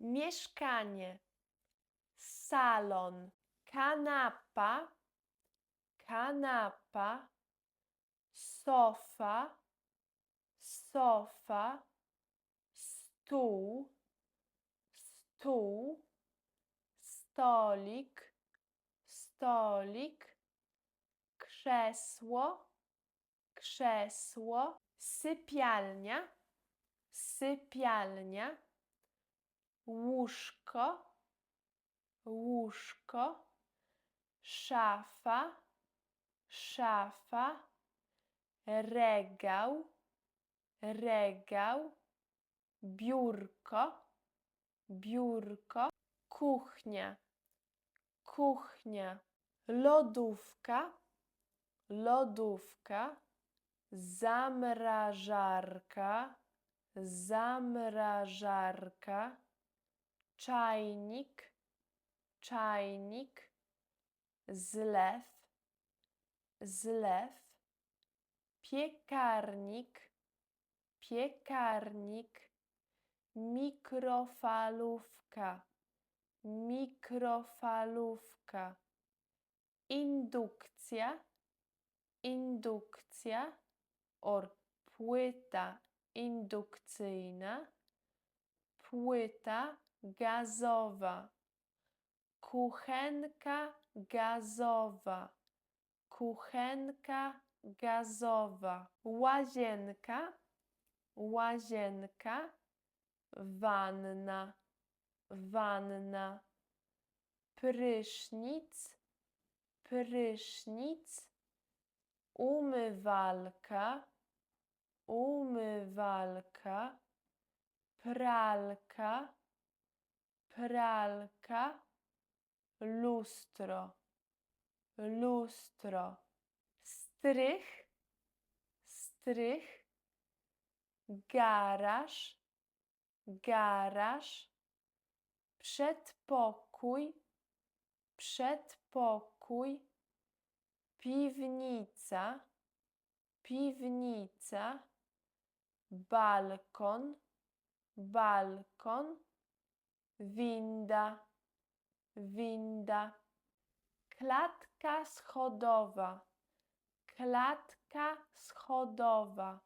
mieszkanie, salon, kanapa, kanapa, sofa, sofa, stół, stół, stolik, stolik, krzesło, krzesło, sypialnia, sypialnia, łóżko, łóżko, szafa, szafa, regał, regał, biurko, biurko, kuchnia, kuchnia, lodówka, lodówka, zamrażarka, zamrażarka, czajnik, czajnik, zlew, zlew, piekarnik, piekarnik, mikrofalówka, mikrofalówka, indukcja, indukcja or płyta indukcyjna, płyta gazowa, kuchenka gazowa, kuchenka gazowa, łazienka, łazienka, wanna, wanna, prysznic, prysznic, umywalka, umywalka, pralka, pralka, lustro, lustro, strych, strych, garaż, garaż, przedpokój, przedpokój, piwnica, piwnica, balkon, balkon, winda, winda, klatka schodowa, klatka schodowa,